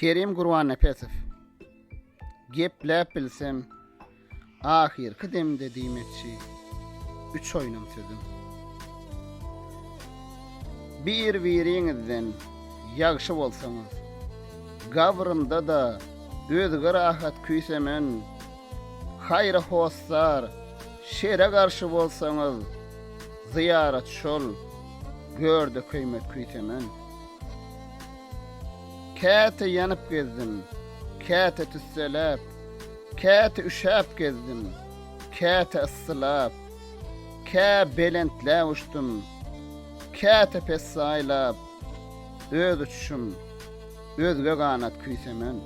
Kerim Gurwan Nefesov. Gepläp bilsem, ahirki demde diýmekçi, üç oýnum sözüm. Bir biriňizden ýagşy bolsaňyz, gabrymda da özgä rahat küýsemen, hayra hoslar, şere garşy bolsaňyz, ziyaret şol, gördü kıymet küýsemen. Käte yanıp gezdim, käte tüsselep, käte üşäp gezdim, käte ıssılap, kä belentle uçtum, käte pes saylap, öz uçuşum, özge ganat küysemen.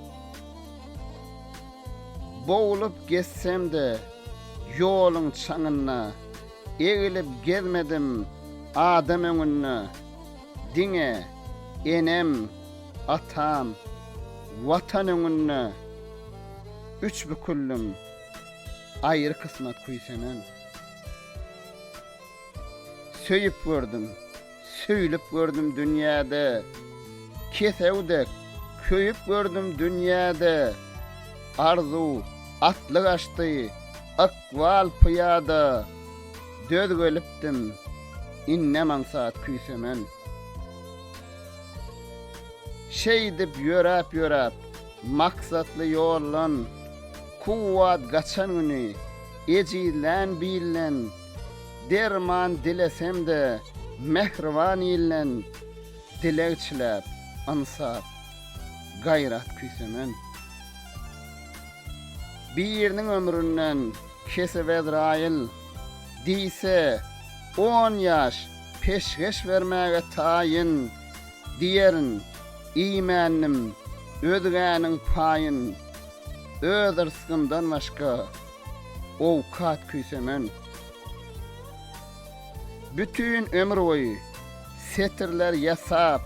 Boğulup gezsem de, yolun çaňyna, egilip gezmedim, adam öňünde, diňe, enem, atam, vatan öňünde, üç bükullüm, ayrı kısmat kuýsemen. Söyüp gördüm, söýlüp gördüm dünyada, kesewdek, köyüp gördüm dünyada, arzu, atlyk açdy, akval piyada, döz gölüpdim, inne mansat küysemen. Şey dip yörap yörap, maksatlı yollan, kuvat gaçan günü, ecilen bilen, derman dilesem de, mehrivan illen, dilekçilep, ansap, gayrat küysemen. Birinin ömründen kesip Ezrail diýse 10 yaş peşgeş vermäge taýyn diýerin iýmennim özgäniň paýyn öz rızkymdan başga owkat küýsemen bütün ömür boyu setirler yasap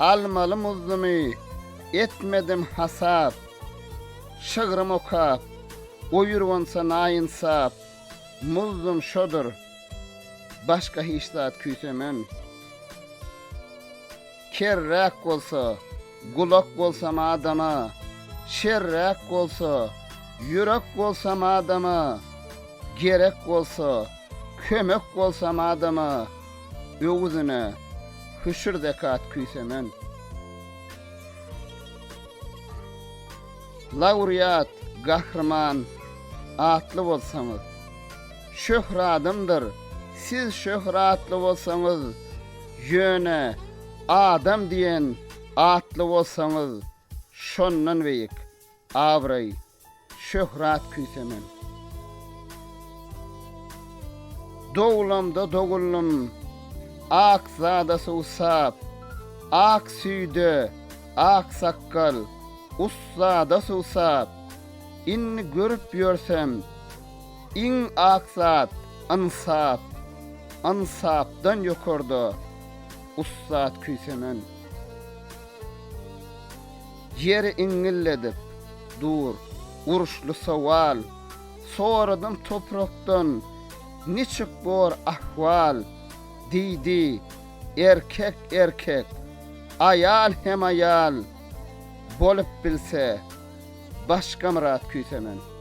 almalı muzlumy etmedim hasap şıgrım okap oyurgonsa naýynsap muzdum şodur. Başka hiç zat küysemen kerrak bolsa gulak bolsam adama şerrak bolsa yürek bolsam adama gerek bolsa kömek bolsam adama öwüzüne hüşür zekat küysemen Laureat, gahraman, atlı bolsaňyz, şöhradymdyr. Siz şöhratly bolsaňyz, ýöne adam diýen atly bolsaňyz, şondan beýik, abray, şöhrat küýsemen. Doglamda dogullum, ak zadası usap, ak süýde, ak sakkal, ussada susap, inni görüp ýörsem, in aksat, ansap, ansapdan yokorda, ussat küysemen. Yeri ingilledip, dur, uruşlu sawal, soradım toprakdan, niçik bor ahval, didi, erkek erkek, ayal hem ayal, bolup bilse, başka mırat küysemen.